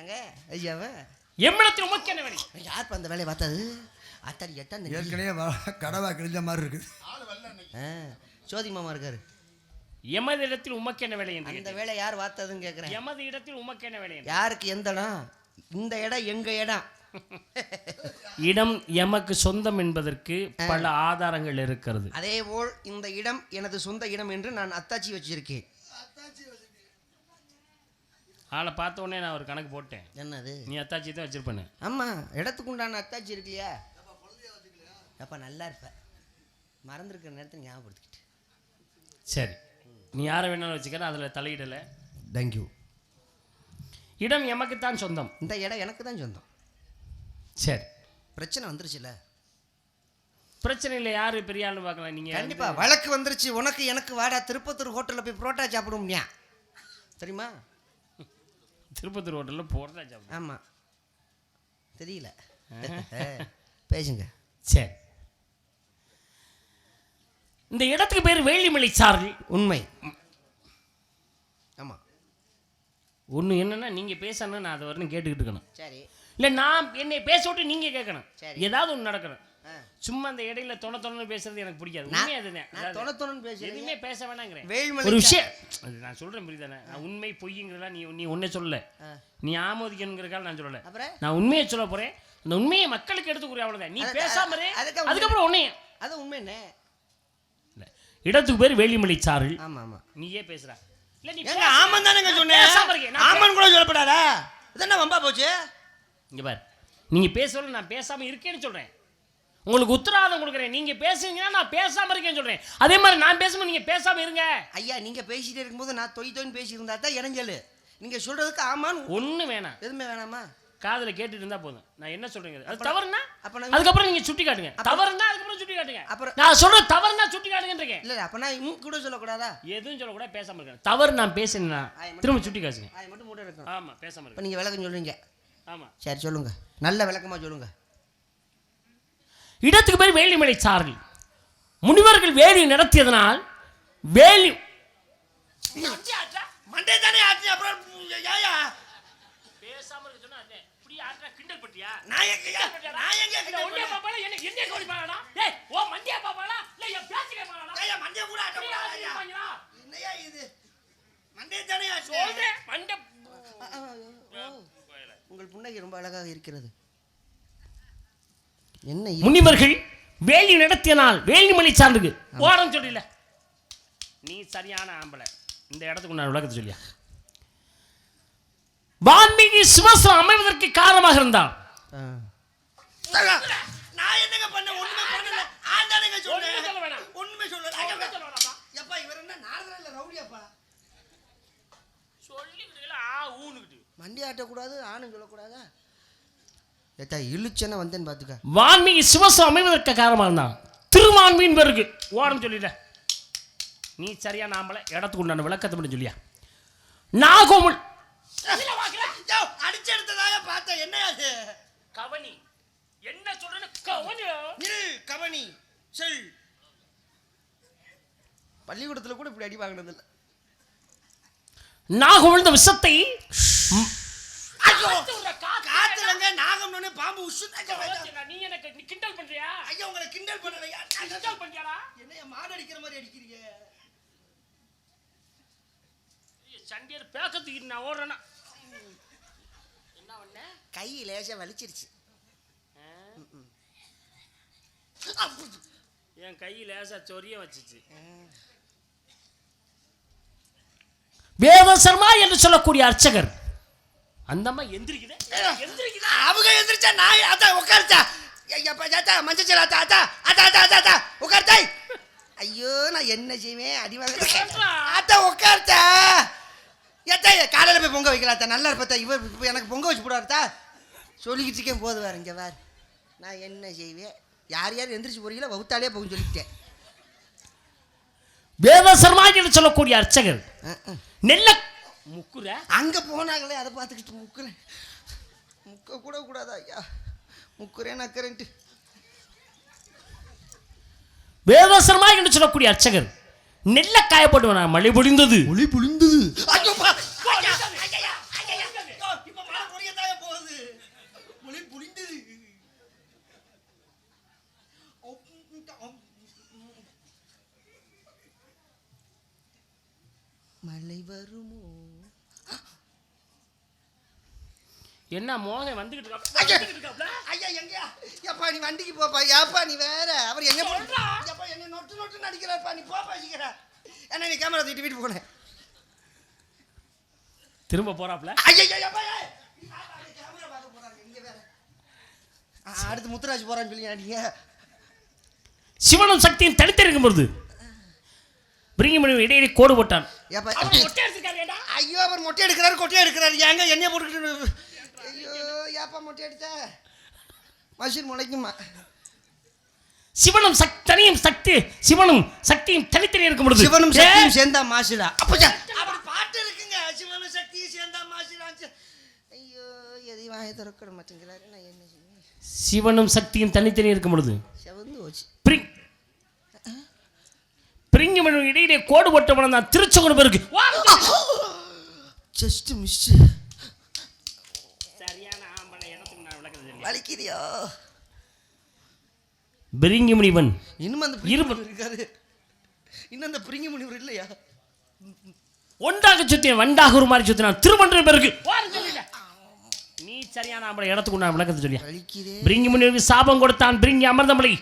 அங்க. ஐயாவ எம்மிடத்தில் உமக்கு என்ன வேலை? யார் அந்த வேலையை பார்த்தது? அத்தாடி எட்டாம் ஏற்கனவே கடவா கிழிஞ்ச மாதிரி இருக்குது. சோதி மாமா இருக்காரு. எமது இடத்தில் உமக்கு என்ன வேலை அந்த. வேலை யார் பார்த்ததுன்னு கேட்குறேன் எமது இடத்தில் உமக்கு என்ன வேலை. யாருக்கு எந்த இடம்? இந்த இடம் எங்க இடம்? இடம் எமக்கு சொந்தம் என்பதற்கு பல ஆதாரங்கள் இருக்கிறது. அதே போல் இந்த இடம் எனது சொந்த இடம் என்று நான் அத்தாச்சி வச்சிருக்கேன். ஆளை பார்த்த உடனே நான் ஒரு கணக்கு போட்டேன். என்னது? நீ அத்தாச்சி தான் வச்சிருப்பேன்னு. ஆமா இடத்துக்கு உண்டான அத்தாச்சி இருக்கு இல்லையா அப்ப நல்லா இருப்ப. மறந்துருக்கிற நேரத்தை ஞாபகப்படுத்திக்கிட்டு. சரி. நீ யாரை வேணாலும் வச்சுக்கிற அதில் தலையிடலை. தேங்க்யூ இடம் எமக்குத்தான் சொந்தம். இந்த இடம் எனக்கு தான் சொந்தம். சரி. பிரச்சனை வந்துருச்சுல? பிரச்சனை இல்லை யாரு பெரிய ஆளு பார்க்கலாம் நீங்க கண்டிப்பா வழக்கு வந்துருச்சு. உனக்கு எனக்கு வாடா. திருப்பத்தூர் ஹோட்டல்ல போய் புரோட்டா சாப்பிடும்யா தெரியுமா? திருப்பத்தூர் ஹோட்டலில் போடுறா சாப்பிடு ஆமா. தெரியல. பேசுங்க. சரி. இந்த இடத்துக்கு பேர் வேலிமலை சாரல். உண்மை. ஆமா. ஒன்று என்னன்னா நீங்க பேசணும் நான் அதை வரணும் கேட்டுக்கிட்டு இருக்கணும். சரி. இல்லை நான் என்னை பேச விட்டு நீங்க கேட்கணும். சரி. ஏதாவது ஒன்று நடக்கணும். சும்மா அந்த இடையில தொண தொணன்னு பேசுறது எனக்கு பிடிக்காது. உண்மை அதுதான்? தொண தொணன்னு பேசுறேன். எதுவுமே பேச வேணாங்கிறேன். ஒரு விஷயம் அது நான் சொல்றேன் புரியுதானே? நான் உண்மை பொய்ங்கிறதெல்லாம் நீ நீ ஒன்னே சொல்லல. நீ ஆமோதிக்கணுங்கிறக்கால நான் சொல்லல. நான் உண்மையை சொல்ல போறேன். அந்த உண்மையை மக்களுக்கு எடுத்துக்கிறேன் அவ்வளவுதான். நீ பேசாம. அதுக்கப்புறம் உன்னையும் அது உண்மை என்ன. இடத்துக்கு பேர் வேலிமலை சாரல் ஆமா ஆமா. நீயே பேசுற. இல்ல நீ பேசு. ஆமன் நான் சொன்னேன் ஆமன் கூட சொல்லப்படாதா? இதென்ன வம்பா போச்சு? இங்க பாரு. நீங்க பேசல நான் பேசாம இருக்கேன்னு சொல்றேன். உங்களுக்கு உத்தரவாதம் கொடுக்குறேன். நீங்க பேசுங்கன்னா நான் பேசாம இருக்கேன்னு சொல்றேன். அதே மாதிரி நான் பேசும்போது நீங்க பேசாம இருங்க. ஐயா நீங்க பேசிட்டே இருக்கும்போது நான் தொய் தொய்னு பேசி இருந்தா தான் இடைஞ்சல் நீங்க சொல்றதுக்கு ஆமான் ஒண்ணு வேணாம். எதுவுமே வேணாமா? காதுல கேட்டுட்டு இருந்தா போதும். நான் என்ன சொல்றேங்க அது தவறுனா அதுக்கப்புறம் நீங்க சுட்டி காட்டுங்க தவறுனா அதுக்கப்புறம் சுட்டி காட்டுங்க அப்புறம் நான் சொல்ற தவறுனா சுட்டி காட்டுங்கன்றேன் இல்ல அப்ப நான் இன்னும் கூட சொல்லக்கூடாதா? எதுவும் சொல்லக்கூடாது பேசாம இருக்கேன் தவறு நான் பேசினா திரும்ப சுட்டி காசுங்க அது மட்டும் மூட இருக்கணும் ஆமா பேசாம இப்ப இருக்கேன் நீங்க விளக்கம் சொல்றீங்க. ஆமா. சரி சொல்லுங்க. நல்ல விளக்கமா சொல்லுங்க. இடத்துக்கு பேர் வேலிமலை சாரல் முனிவர்கள் வேலி நடத்தியதனால் வேலி. உங்கள் புன்னகை ரொம்ப அழகாக இருக்கிறது என்ன? முனிவர்கள் வேலி நடத்தியனால் வேலிமலை சார்ந்தது. ஓடம் சொல்லல. நீ சரியான ஆம்பளை. இந்த இடத்துக்கு நான் விளக்கத்தை சொல்லியா? வான்மீகி சிவசம் அமைவதற்கு காரணமாக இருந்தான். நான் என்னங்க பண்ண ஒண்ணுமே பண்ணல. ஆண்டானுங்க ஒண்ணுமே சொல்ல வேணாம். உண்மை சொல்ல ஒண்ணுமே சொல்ல வேணாமா? எப்பா இவர் என்ன நாரதரா இல்ல ரவுடியாப்பா? சொல்லிக்கிட்டு ஆ ஊனுக்கிட்டு. மண்டி ஆட்டக்கூடாது ஆணும் சொல்லக்கூடாதா? ஏத்தா இழுச்சன வந்தேன்னு பார்த்துக்க. வான்மீகி சிவசம் அமைவதற்கு காரணமாக இருந்தான் திருவான்மீன் பிறகு ஓடம் சொல்லிட நீ சரியா நாமள இடத்துக்கு உண்டான விளக்கத்தை மட்டும் சொல்லியா? நாகோமுல். அடிச்சு எடுத்ததாக பார்த்தேன் என்ன அது? கவனி. என்ன சொல்றேன்னு கவனி. இரு கவனி. செல். பள்ளிக்கூடத்துல கூட இப்படி அடி வாங்கினது இல்ல நாகோமுழ்ந்த விஷத்தை காத்துலங்க நாகம்னு பாம்பு உசு நீ எனக்கு நீ கிண்டல் பண்றியா? ஐயா உங்களை கிண்டல் பண்ணலையா? கிண்டல் பண்றியாடா? என்னைய மாடு அடிக்கிற மாதிரி அடிக்கிறீங்க? சண்டியர் பேக்க தூக்கிட்டு நான் ஓடுறேன்னா. என்ன பண்ண கை லேசா வலிச்சிருச்சு. என் கை லேசா சொரிய வச்சுச்சு. வேத சர்மா என்று சொல்லக்கூடிய அர்ச்சகர் அந்த அம்மா எந்திரிக்குதே எந்திரிக்குதே. அவங்க எந்திரிச்சா நான் அத்தா உட்காருச்சா. ஐயப்பா தாத்தா மஞ்சள் அத்தா அத்தா அத்தா அத்தா உட்கார்த்தாய் ஐயோ நான் என்ன செய்வேன்? அடி வாங்க அத்தா உட்கார்த்தா. ஏத்தா காலையில் போய் பொங்க வைக்கலாம் அத்தா. நல்லா இருப்பா இவர் எனக்கு பொங்க வச்சு போடாருத்தா சொல்லிக்கிட்டு இருக்கேன் போது வேற இங்கே வேறு. நான் என்ன செய்வேன்? யார் யார் எந்திரிச்சு போறீங்களோ வகுத்தாலே போகும் சொல்லிட்டேன் வேத சர்மா என்று சொல்லக்கூடிய அர்ச்சகர். நெல்ல முக்குற? அங்க போனாங்களே அதை பார்த்துக்கிட்டு முக்குறேன். முக்க கூட கூடாதா ஐயா? முக்குறேன் நக்கறேன்ட்டு. வேத சர்மா என்று சொல்லக்கூடிய அர்ச்சகர் நெல்ல காயப்பட்டு மழை பொழிந்தது. ஒளி புளிந்தது ஐயோ பா- ஐயா, ஐயா, ஐயா, ஐயா. யோ, இப்ப மழை பொழிய என்ன மோகன் வந்துகிட்டு இருக்காப்ல? ஐயா. எங்கயா? எப்பா நீ வண்டிக்கு போப்பா ஏப்பா நீ வேற? அவர் என்ன சொல்றா. எப்பா என்ன நொட்டு நொட்டு நடிக்கிறாப்பா நீ போப்பா சீக்கிரம். என்ன நீ கேமரா தூக்கிட்டு வீட்டுக்கு போனேன். திரும்ப போறாப்ல? ஐயா எப்பா அடுத்து முத்துராஜ் போறான்னு சொல்லி சிவனும் சக்தியும் தனித்திருக்கும் பொழுது பிரிங்கமணி இடையிலே கோடு போட்டான். ஐயோ அவர் மொட்டை எடுக்கிறாரு கொட்டை எடுக்கிறாரு. ஏங்க எண்ணெய் போட்டுக்கிட்டு ஏப்பா மொட்டை எடுத்த மஷின் முளைக்குமா? சிவனும் சக் தனியும் சக்தி சிவனும் சக்தியும் தனித்தனி இருக்கும் பொழுது. சிவனும் சக்தியும் சேர்ந்தா மாசுடா அப்ப அப்படி பாட்டு இருக்குங்க. சிவனும் சக்தியும் சேர்ந்தா மாசுடா ஐயோ எதையும் வாயை திறக்க மாட்டேங்கிறாரு. நான் என்ன செய்வேன் சிவனும் சக்தியும் தனித்தனி இருக்கும் பொழுது. செவந்து போச்சு. பிரிங் பிரிங்கமணி இடையிலே கோடு போட்டவன தான் திருச்செங்கோடு பேருக்கு ஜஸ்ட் மிஸ் வலிக்குதியோ பிரிங்கி முனிவன் இன்னும் அந்த. பிரிங்கி இருக்காரு இன்னும் அந்த பிரிங்கி முனிவர் இல்லையா? ஒன்றாக சுத்திய வண்டாக ஒரு மாதிரி சுத்தினான் திருமன்ற பேருக்கு. நீ சரியான ஆம்பளை இடத்துக்கு நான் விளக்கத்தை சொல்லியா? பிரிங்கி முனிவருக்கு சாபம் கொடுத்தான். பிரிங்கி அமர்ந்தமலை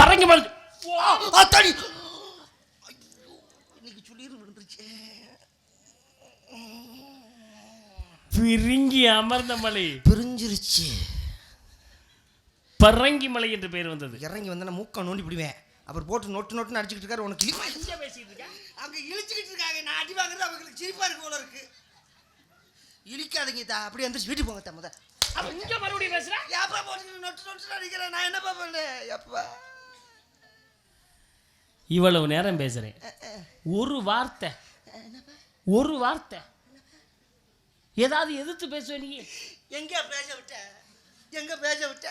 பறங்கி விழுந்துருச்சே. பிரிங்கி அமர்ந்த மலை. பிரிஞ்சிருச்சு. பரங்கி மலை என்று பெயர் வந்தது. இறங்கி வந்தா மூக்க நோண்டி பிடிவேன். அப்புறம் போட்டு நொட்டு நொட்டு அடிச்சுக்கிட்டு இருக்காரு. உனக்கு கிளிப்பா எங்க பேசிட்டு இருக்க? அவங்க இழிச்சுக்கிட்டு இருக்காங்க. நான் அடி வாங்குறது அவங்களுக்கு சிரிப்பா இருக்கு போல இருக்கு. இழிக்காதீங்க தா. அப்படியே வந்து வீட்டுக்கு போங்க தா முத அப்ப இங்க மறுபடியும் பேசுற? ஏப்பா போட்டு நொட்டு நொட்டு அடிக்கிறேன் நான் என்னப்பா பண்ணேன் எப்பா இவ்வளவு நேரம் பேசுறேன். ஒரு வார்த்தை. ஒரு வார்த்தை. ஏதாவது எதிர்த்து பேசுவ நீ? எங்க பேச விட்ட? எங்க பேச விட்ட?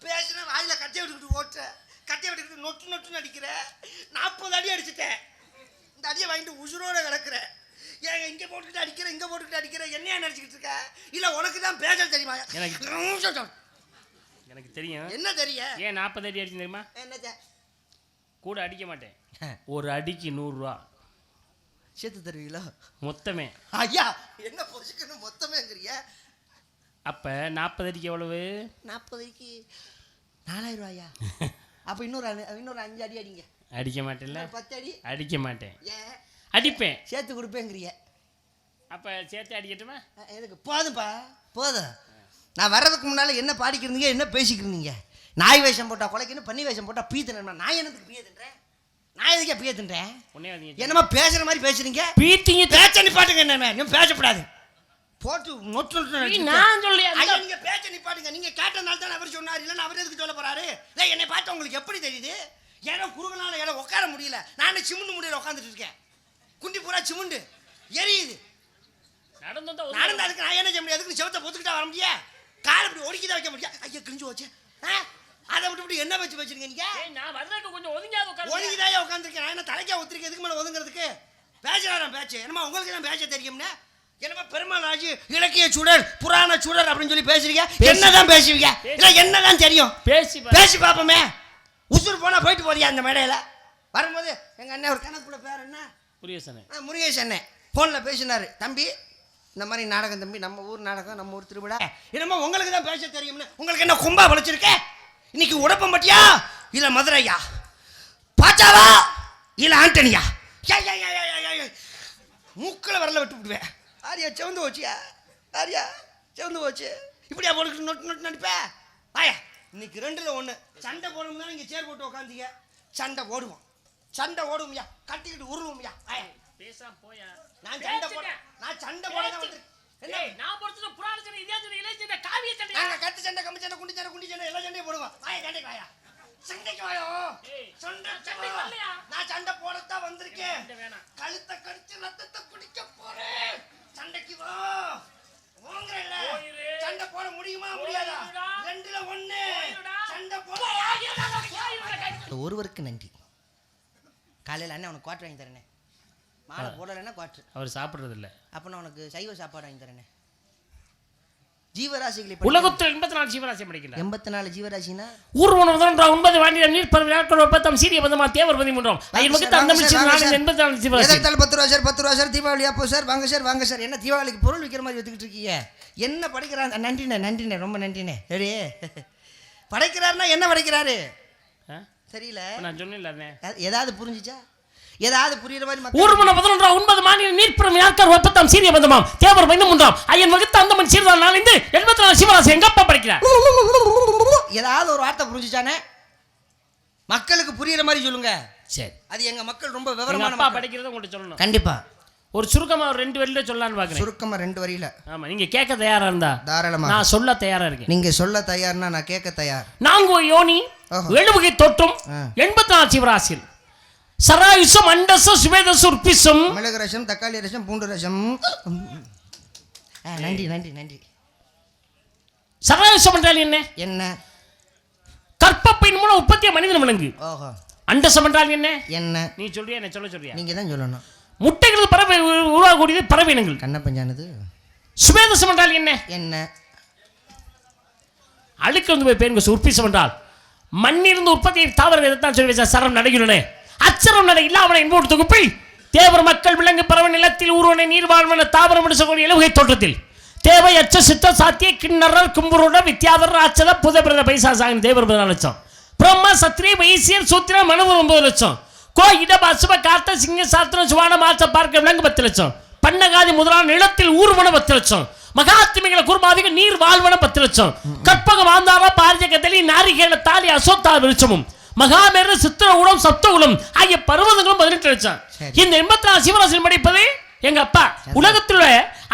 பேசுன வாயில கட்டையை விட்டுக்கிட்டு ஓட்டுற. கட்டையை விட்டுக்கிட்டு நொட்டு நொட்டுன்னு அடிக்கிற. நாற்பது அடி அடிச்சிட்டேன். இந்த அடியை வாங்கிட்டு உசுரோட கிடக்குற. ஏங்க இங்க போட்டுக்கிட்டு அடிக்கிற இங்க போட்டுக்கிட்டு அடிக்கிற. என்னையா நினைச்சுக்கிட்டு இருக்க? இல்ல உனக்கு தான் பேச தெரியுமா? எனக்கு- எனக்கு தெரியும். என்ன தெரிய? ஏன் நாற்பது அடி அடிச்சு தெரியுமா? என்னத்த கூட அடிக்க மாட்டேன். ஒரு அடிக்கு நூறுரூவா சேர்த்து தருவீங்களா? மொத்தமே. ஐயா! என்ன பொசுக்கணும் மொத்தமேங்கிறிய? அப்போ நாற்பது அடிக்கு எவ்வளவு? நாற்பதுக்கு நாலாயிரம் ரூபாயா அப்போ இன்னொரு இன்னொரு அஞ்சு அடி அடிங்க. அடிக்க மாட்டேன்ல? பத்து அடி அடிக்க மாட்டேன். அடிப்பேன். சேர்த்து கொடுப்பேங்கிறிய. அப்போ சேர்த்து அடிக்கட்டுமா? எதுக்கு? போதும்ப்பா போதும். நான் வர்றதுக்கு முன்னால் என்ன பாடிக்கிறீங்க என்ன பேசிக்கிறீங்க நாய் வேஷம் போட்டா கொலைக்கணும் பன்னி வேஷம் போட்டா பீ தின்றா நான் என்னத்துக்கு பீய தின்றேன்? நான் எதுக்கே பீய தின்றேன்? என்னமா பேசுற மாதிரி பேசுறீங்க? பீத்திங்க பேச்ச நிப்பாட்டுங்க என்ன நீ பேசக்கூடாது. போட்டு நொட்டு. நான் சொல்லியா ஐயா நீங்க பேச்ச நிப்பாட்டுங்க. நீங்க கேட்டனால தான் அவர் சொன்னார். இல்லைன்னா அவர் எதுக்கு சொல்ல போறாரு? இல்லை என்னை பார்த்து உங்களுக்கு எப்படி தெரியுது? ஏன்னா குறுகனால இடம் உட்கார முடியல. நானே சிமுண்டு முடியல உட்காந்துட்டு இருக்கேன். குண்டி பூரா சிமுண்டு. எரியுது. நடந்து நடந்து அதுக்கு நான் என்ன செய்ய முடியும்? அதுக்கு செவத்தை பொத்துக்கிட்டா வர முடியா? காலை இப்படி ஒடுக்கிதான் வைக்க முடியா? ஐயா கிழிஞ்சு வச்சு ஆ? அதை விட்டு இப்படி என்ன வச்சு வச்சிருக்கீங்க நீங்க? நான் வர்றதுக்கு கொஞ்சம் ஒதுங்கியாவது உட்காரு ஒதுங்கிதாயா உட்காந்துருக்கேன் நான் என்ன தலைக்கா ஒத்துருக்கேன்? எதுக்கு மேலே ஒதுங்கிறதுக்கு? பேசுறாராம் பேச்சு. என்னமா உங்களுக்கு தான் பேச தெரியும்னா? என்னமா பெருமாள் இலக்கிய சுடர் புராண சுடர் அப்படின்னு சொல்லி பேசுறீங்க? என்னதான் பேசுவீங்க? இல்லை என்னதான் தெரியும்? பேசி. பேசி பார்ப்போமே உசுர் போனா போயிட்டு போறியா அந்த மேடையில? வரும்போது எங்க அண்ணன் ஒரு கணக்குள்ள பேர் என்ன? புரியசனே ஆ, முருகேஷ் அண்ணன். ஃபோனில் பேசினாரு. தம்பி இந்த மாதிரி நாடகம் தம்பி நம்ம ஊர் நாடகம் நம்ம ஊர் திருவிழா. என்னமோ உங்களுக்கு தான் பேச தெரியும்னு. உங்களுக்கு என்ன கும்பா வளைச்சிருக்க இன்னைக்கு உடப்பம்பட்டியா இல்ல மதுரையா? பாச்சாவா இல்ல ஆண்டனியா. மூக்கில் வரல விட்டு விடுவேன் ஆரியா செவந்து போச்சியா ஆரியா செவந்து போச்சு. இப்படியா போட்டு நொட்டு நொட்டு நடிப்ப? ஆயா இன்னைக்கு ரெண்டுல ஒண்ணு. சண்டை போடணும் தான் இங்க சேர் போட்டு உட்காந்தீங்க சண்டை ஓடுவோம் சண்டை ஓடுவோம்யா கட்டிக்கிட்டு உருளுவோம்யா ஆயா பேசாம போயா. நான் சண்டை போட நான் சண்டை போட தான் என்ன? நான் பொறுத்தது புராண சண்டை இதே சண்டை இளைய சண்டை காவிய சண்டை. நாங்க கத்து சண்டை கம்பி சண்டை குண்டி சண்டை குண்டி சண்டை எல்லா சண்டையும் போடுவோம். வாயா சண்டைக்கு வாயா. சண்டைக்கு வாயோ. ஏய், சண்டை? நான் சண்டை போடத்தான் வந்திருக்கேன். கழுத்தை கடிச்சு ரத்தத்தை குடிக்க போறேன். சண்டைக்கு வா. போயிரு. சண்டை போட முடியுமா முடியாதா. ரெண்டுல ஒண்ணு. சண்டை போட. ஒருவருக்கு நன்றி. காலையில் அண்ணன் உனக்கு குவாட்டர் வாங்கி தரேனே. மாலை போடலைன்னா குவாட்டர். அவர் சாப்பிடுறது இல்ல அப்போ நான் உனக்கு சைவ சாப்பாடு வாங்கி தரேனே. ஜீவராசிகளை உலகத்தில் எண்பத்தி நாலு ஜீவராசி படிக்கிறார் எண்பத்தி நாலு ஜீவராசினா? ஊர்வன ஒன்பது வாண்டிய நீர் பரவி நாட்கள் ஒப்பத்தம் சீரிய பந்தமா தேவர் பதிமூன்றாம் ஐயன் வகுத்து அந்த வாங்க சார், வாங்க சார். எண்பத்தி நாலு ஜீவராசி. எதிர்த்தாலும் பத்து ரூபா சார் பத்து ரூபா சார் தீபாவளி அப்போ சார் வாங்க சார் வாங்க சார். என்ன தீபாவளிக்கு பொருள் விற்கிற மாதிரி வித்துக்கிட்டு இருக்கீங்க என்ன படைக்கிறான் நன்றிண்ணே நன்றிண்ணே ரொம்ப நன்றிண்ணே. சரி படைக்கிறாருன்னா என்ன படைக்கிறாரு? தெரியல. நான் சொன்னேன் ஏதாவது புரிஞ்சுச்சா? ஏதாவது புரியுற மாதிரி ஊர்வன பதினொன்றாம் ஒன்பது மாநில நீர் பரவி நாட்கள் ஒப்பத்தம் சீரிய பந்தமாம். தேவர் பதிமூன்றாம் ஐயன் வகுத்து அந்த மண் சீர்தான் நாளைந்து எண்பத்தி நாலு ஜீவராசி எங்க அப்பா படிக்கிறார்? ஏதாவது ஒரு வார்த்தை புரிஞ்சுச்சானே? மக்களுக்கு புரியுற மாதிரி சொல்லுங்க. சரி. அது எங்க மக்கள் ரொம்ப மக்கள். படிக்கிறத உங்கள்கிட்ட சொல்லணும். கண்டிப்பா. ஒரு சுருக்கமா ஒரு ரெண்டு வரியில சொல்லலாம்னு பாக்குறேன். சுருக்கமா ரெண்டு வரியில. ஆமா நீங்க கேட்க தயாரா இருந்தா தாராளமா. நான் சொல்ல தயாரா இருக்கேன். நீங்க சொல்ல தயார்னா நான் கேட்க தயார். நான்கு யோனி. எழுவகை ஆ. எண்பத்தி நாலு ஜீவராசியில் சராயுசம் அண்டசம் சுவேதசம் உற்பிசம் மிளகு ரசம் தக்காளி ரசம் பூண்டு ரசம். நன்றி நன்றி நன்றி. சராயுசம் என்றால் என்ன? என்ன? கற்பப்பையின் மூலம் உற்பத்திய மனிதன் விலங்கு ஓஹோ. அண்டசம் என்றால் என்ன? என்ன? நீ சொல்றியா என்ன சொல்ல சொல்றியா? நீங்க தான் சொல்லணும். முட்டைகள் பறவை உரு- உருவாகக்கூடியது பறவை இனங்கள் கண்ணப்பஞ்சானது சுவேதசம் என்றால் என்ன? என்ன? அழுக்கு வந்து போய் பேருங்க உற்பிசம் என்றால். மண்ணிலிருந்து உற்பத்தியை தாவர இதைத்தான் சொல்லி வச்சா சரம் நடைகிறனே அச்சரம் நடை இல்லாமன என்போடு தொகுப்பில் தேவர் மக்கள் விலங்கு பறவை நிலத்தில் ஊர்வன நீர்வாழ்வன தாவரம் என்று சொல்லக்கூடிய இலவகை தோற்றத்தில். தேவை அச்ச சித்த சாத்திய கிண்ணறர் கும்புருட வித்யாதர் ராட்சத புதபிரத பைசா சாகின் தேவர் பதினாலு லட்சம். பிரம்மா சத்திரிய வைசியர் சூத்திர மனு ஒன்பது லட்சம். கோ இட அசுப காத்த சிங்க சாத்திரம் சுவான மாச பார்க்க விலங்கு பத்து லட்சம். பன்னகாதி முதலான நிலத்தில் ஊர்வன பத்து லட்சம். மகாத்மிகளை குருமாதிக நீர் வாழ்வன பத்து லட்சம். கற்பக மாந்தாரா பாரதிய கதலி நாரிகேல தாலி அசோத்தா விருட்சமும். மகாமேரு சித்திர உடம் சப்த உலம் ஆகிய பர்வதங்களும் பதினெட்டு லட்சம். இந்த எண்பத்தி நாலு சிவராசியில் படிப்பது எங்க அப்பா. உலகத்தில்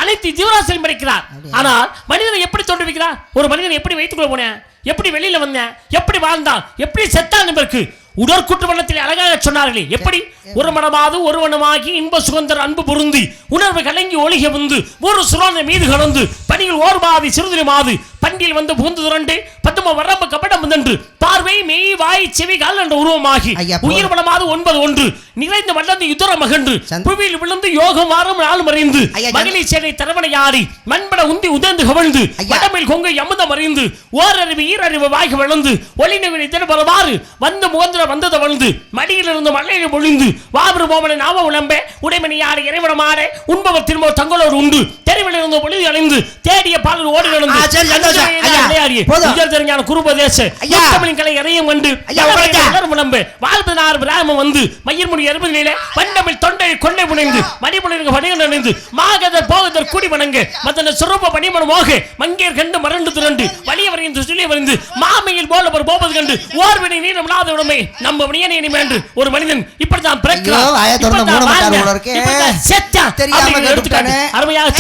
அனைத்து ஜீவராசியும் படிக்கிறார். ஆனால் மனிதனை எப்படி தோற்றுவிக்கிறார்? ஒரு மனிதனை எப்படி வைத்துக்கொள்ள போனேன்? எப்படி வெளியில வந்தேன்? எப்படி வாழ்ந்தான்? எப்படி செத்தான் என்பதற்கு உடற்குற்று வண்ணத்தில் அழகாக சொன்னார்களே. எப்படி? ஒரு மனமாது ஒரு மனமாகி இன்ப சுகந்தர் அன்பு பொருந்தி உணர்வு கலங்கி ஒளிக வந்து ஒரு சுரான மீது கலந்து பணியில் ஓர் மாதி பண்டியில் வந்து புகுந்து துரண்டு பத்தும வரம்பு கபடம் முதன்று பார்வை மெய் வாய் செவி கால் என்ற உருவமாகி. உயிர் மனமாது ஒன்பது ஒன்று நிறைந்து வல்லந்து யுத்தர மகன்று புவியில் விழுந்து யோகம் வாரம் நாள் மறைந்து ஐயா, மகளிர் சேனை தரவணையாடி மண்பட உந்தி உதர்ந்து கவழ்ந்து. வடமில் கொங்கை அமுதம் அறிந்து ஓரறிவு ஈரறிவு வாய்க வளர்ந்து ஒளிநவினை தினபரவாறு வந்து முகந்திர வந்தது வளர்ந்து மடியில் இருந்து மலையில் பொழிந்து வாபரு போமனை நாம உளம்பே உடைமணி யாடு இறைவனமாட உண்பவர் திரும்ப தங்களோடு உண்டு தெருவில் இருந்து பொழுது அழிந்து தேடிய பாடல் ஓடி நடந்து ஆ, சரி, சந்தோஷம். ஐயா, போதும். தெரிஞ்சான குருபதேச ஐயா. தமிழின் கலை இறையும் பிராமம் வந்து மயிர்முடி தொண்டை கொண்டை புனைந்து மணிமுடிங்க பணிகள் அணிந்து மாகதர் போகதர் கூடி வணங்க. மத்தன சுரூப பணிமன மோக. மங்கேர் கண்டு மரண்டு திரண்டு. வலிய வரைந்து சொல்லி வரைந்து. மாமையில் போல ஒரு போபது கண்டு. ஓர்வினை நீரம் இல்லாத உடமை நம்ம மணியனை இனிமேன்று. ஒரு மனிதன் இப்படித்தான் பிறக்கிறான். செத்தான். அருமையாக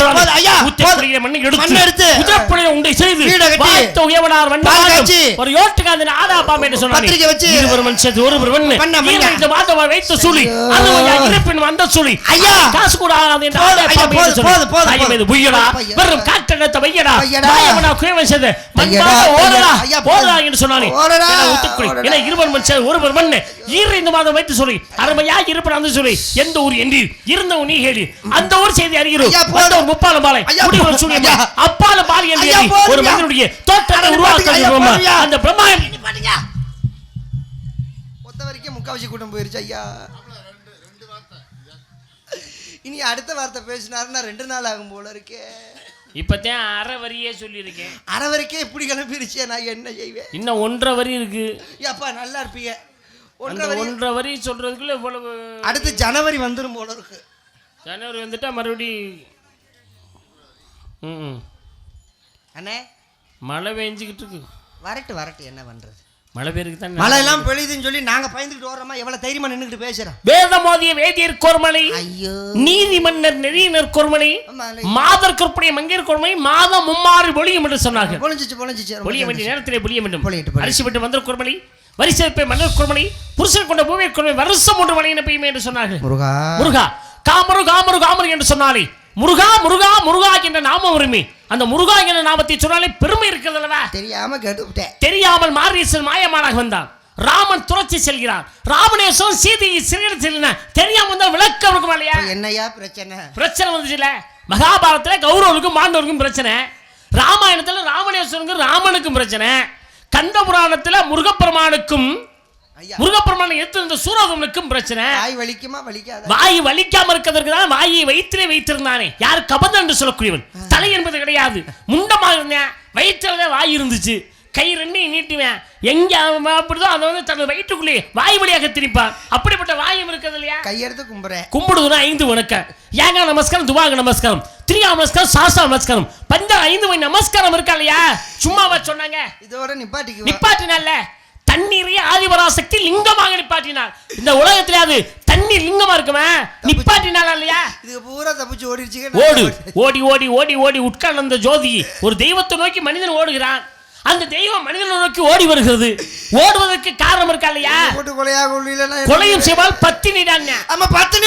மண்ணை எடுத்து. உதிரப்புழைய உண்டை செய்து உயவனார் ஒரு ஆடா பாம்பு என்று. பத்திரிக்கை வச்சு, இருவர் ஒருவர் வைத்த சுழி. வந்த சுழி. ஐயா. காசு கூட ஆகாது என்று ஆடா பாம்பு என்று பொய்யடா. வெறும் காற்றெடுத்த வையடா. குயவன் செய்த மண்பாக ஓடடா. ஓடடா. என்று சொன்னானே. என. என இருவர் மனுஷன் ஒருவர் மண்ணு. ஈர இந்த மாதம் வைத்து சொல்லி அருமையா இருப்பன் அந்த சொல்லி எந்த ஊர் என்றீர் இருந்தவன் நீ கேளு அந்த ஊர் செய்தி அறிகிறோம் முப்பால பாலை. அப்பால பால் என்று ஒரு. மனிதனுடைய தோற்றத்தை உருவாக்க. அந்த பிரம்மாண்டம் ஒத்த வரைக்கும் முக்காவாசி கூட்டம் போயிருச்சு ஐயா. இனி அடுத்த வார்த்தை பேசினாருன்னா ரெண்டு நாள் ஆகும் போல இருக்கே. இப்பதான் அரை வரியே சொல்லியிருக்கேன். அரை வரைக்கும் இப்படி கிளம்பிருச்சே நான் என்ன செய்வேன்? இன்னும் ஒன்றரை வரி இருக்கு. ஏப்பா நல்லா இருப்பீங்க. ஒன்றரை வரி ஒன்றரை வரி சொல்றதுக்குள்ள இவ்வளவு அடுத்து ஜனவரி வந்துடும் போல இருக்கு. ஜனவரி வந்துட்டா மறுபடி ம், ம். அண்ணே. மழை பெஞ்சுக்கிட்டு இருக்கு. வரட்டு வரட்டு என்ன பண்றது? மழை பேருக்கு தான் மழை எல்லாம் பெய்யுதுன்னு சொல்லி நாங்க பயந்துக்கிட்டு வரோமா எவ்வளவு தைரியமா நின்றுட்டு பேசுறோம். வேத மோதிய வேதியர் கோர்மலை ஐயோ. நீதி மன்னர் நெறியினர் கோர்மலை. மாதர் கற்புடைய மங்கையர் கோர்மலை மாதம் மும்மாறு பொழியும் என்று சொன்னார்கள். பொழிஞ்சிச்சு பொழிஞ்சிச்சு. பொழிய வேண்டிய நேரத்திலே பொழிய வேண்டும். அரிசி விட்டு மந்திர கோர்மலை வரிசை மன்னர் கோர்மலை புருஷன் கொண்ட பூமியை கோர்மலை வருஷம் ஒன்று மழையின பெய்யுமே என்று சொன்னார்கள். முருகா. முருகா காமரு காமரு காமரு என்று சொன்னாலே முருகா முருகா முருகா என்ற நாமம் உரிமை அந்த முருகா என்ற நாமத்தை சொன்னாலே பெருமை இருக்கிறது அல்லவா? தெரியாம கேட்டுவிட்டேன். தெரியாமல் மாரீசன் மாயமானாக வந்தான். ராமன் துரச்சி செல்கிறான். ராமனேஸ்வரன் சீதையை சிறையில் செல்லினான் தெரியாம வந்தா விளக்கம் இருக்குமா இல்லையா? என்னையா பிரச்சனை? பிரச்சனை வந்துச்சுல. மகாபாரதத்துல கௌரவருக்கும் மாண்டவருக்கும் பிரச்சனை. ராமாயணத்துல ராமணேஸ்வரனுக்கு ராமனுக்கும் பிரச்சனை. கந்த புராணத்துல முருகப்பெருமானுக்கும் முருகப்பெருமானை எடுத்து இருந்த சூரதனுக்கும் பிரச்சனை. வாய் வலிக்குமா? வலிக்காத? வாய் வலிக்காம இருக்கிறதுக்கு தான் வாயை வயிற்றிலே வைத்திருந்தானே. யார் கபதம் என்று சொல்லக்கூடியவன். தலை என்பது கிடையாது முண்டமா இருந்தேன் வயிற்றுல வாய் இருந்துச்சு. கை ரெண்டையும் நீட்டுவேன். எங்க அப்படிதோ அதை வந்து தனது வயிற்றுக்குள்ளே வாய் வழியாக திணிப்பான். அப்படிப்பட்ட வாயும் இருக்கிறது இல்லையா? கையெடுத்து கும்புறேன். கும்பிடுதுன்னா ஐந்து வணக்கம். ஏங்க நமஸ்காரம் துவாக நமஸ்காரம். திரியா நமஸ்காரம் சாஸ்தா நமஸ்காரம். பஞ்ச ஐந்து மணி நமஸ்காரம் இருக்கா இல்லையா? சும்மாவா சொன்னாங்க. இதோட நிப்பாட்டிக்குவா நிப்பாட்டினால. தண்ணீரையே ஆதிபராசக்தி லிங்கமாக நிப்பாட்டினார். இந்த உலகத்துல அது தண்ணீர் லிங்கமா இருக்குமே? நிப்பாட்டினாலா இல்லையா? இதுக்கு பூரா தப்பிச்சு ஓடிடுச்சு ஓடு ஓடி ஓடி ஓடி ஓடி உட்கார்ந்த ஜோதி ஒரு தெய்வத்தை நோக்கி மனிதன் ஓடுகிறான். அந்த தெய்வம் மனிதனை நோக்கி ஓடி வருகிறது. ஓடுவதற்கு காரணம் இருக்கா இல்லையா? கொலையும் செய்வால் பத்தினிடான் ஆமா பத்தினி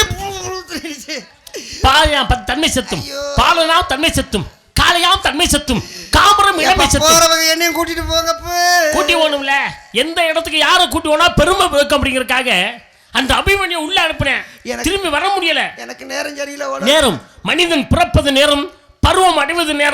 பத்- தன்மை செத்தும். ஐயோ. பாலனாம் தன்மை செத்தும். காளையாம் தன்மை செத்தும். காமரம் இளமை செத்தும். போறவங்க என்னையும் கூட்டிட்டு போங்கப்பு கூட்டி போகணும்ல. எந்த இடத்துக்கு யாரை கூட்டி போனா பெருமை வைக்க அப்படிங்கறதுக்காக அந்த அபிமன்யை உள்ள அனுப்புனேன். எனக்கு- திரும்பி வர முடியல. எனக்கு நேரம் சரியில்லை நேரம். மனிதன் பிறப்பது நேரம் பருவம் அடைவது நேரம்.